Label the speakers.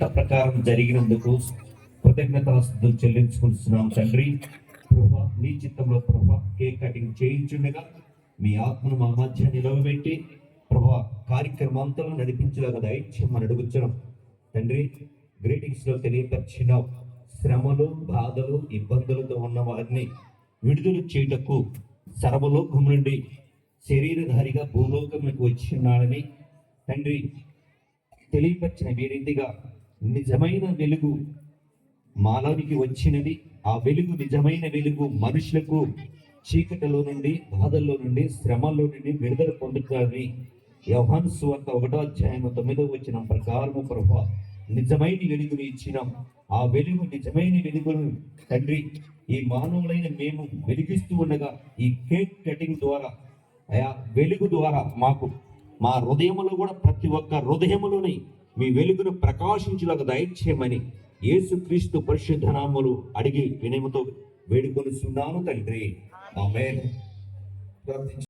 Speaker 1: మాట ప్రకారం జరిగినందుకు కృతజ్ఞతాస్తులు చెల్లించుకుంటున్నాం తండ్రి. ప్రభా నీ చిత్తంలో ప్రభ కేక్ కటింగ్ చేయించుండగా మీ ఆత్మను మా మధ్య నిలవబెట్టి ప్రభా కార్యక్రమంతో నడిపించలేక దయచేయమని అడుగుతున్నాం. తండ్రి గ్రీటింగ్స్లో తెలియపరిచిన శ్రమలు బాధలు ఇబ్బందులతో ఉన్న వారిని విడుదల చేయుటకు సర్వలోకం నుండి శరీరధారిగా భూలోకంలోకి వచ్చినాడని తండ్రి తెలియపరిచిన వీరిందిగా నిజమైన వెలుగు మానవునికి వచ్చినది. ఆ వెలుగు నిజమైన వెలుగు మనుషులకు చీకటిలో నుండి బాధల్లో నుండి శ్రమల్లో నుండి విడుదల పొందుతారని యోహాను సువార్త ఒకటో అధ్యాయం తొమ్మిదో వచ్చిన ప్రకారము ప్రభా నిజమైన వెలుగుని ఇచ్చినాం. ఆ వెలుగు నిజమైన వెలుగును తండ్రి ఈ మానవులైన మేము వెలిగిస్తూ ఉండగా ఈ కేక్ కటింగ్ ద్వారా అయా వెలుగు ద్వారా మాకు మా హృదయములో కూడా ప్రతి ఒక్క హృదయములోని మీ వెలుగును ప్రకాశించులకు దయచేయమని యేసుక్రీస్తు పరిశుద్ధ నామములు అడిగి వినయముతో వేడుకొనిస్తున్నాను తండ్రి. ఆమె